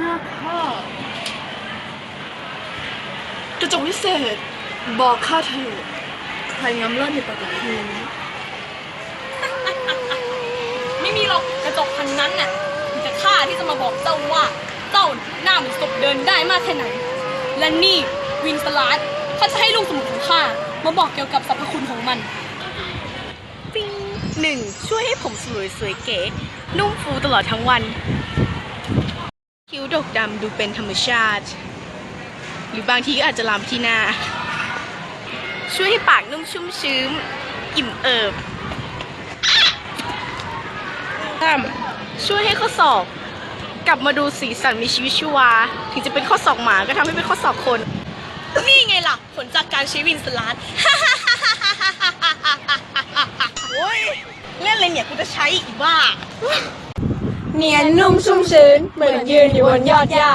มากพ่อกระจกวิเศษ บอกข้าเถอใครงามเลิศในปฐพีไม่มีหรอกกระจกพันนั้นน่ะมีแต่ข้าที่จะมาบอกเจ้าว่าเจ้าหน้าเหมือนศพเดินได้มากแค่ไหน และนี่วินสลัดเขาจะให้ลูกสมุนของข้ามาบอกเกี่ยวกับสรรพคุณของมัน ปิ้งหนึ่งช่วยให้ผมสวยสวยเก๋ นุ่มฟูตลอดทั้งวัน คิ้วดกดำดูเป็นธรรมชาติ หรือบางทีก็อาจจะลามที่หน้า ช่วยให้ปากนุ่มชุ่มชื้นอิ่มเอิบสามช่วยให้ข้อศอกกลับมาดูสีสันมีชีวิตชีวา ถึงจะเป็นข้อศอกหมาก็ทำให้เป็นข้อศอกคน นี่ไงล่ะ ผลจากการใช้วินสลัด เล่นอะไรเนี่ยกูจะใช้อีกบ้า เนียนนุ่มชุ่มชื้น เหมือนยืนอยู่บนยอดหญ้า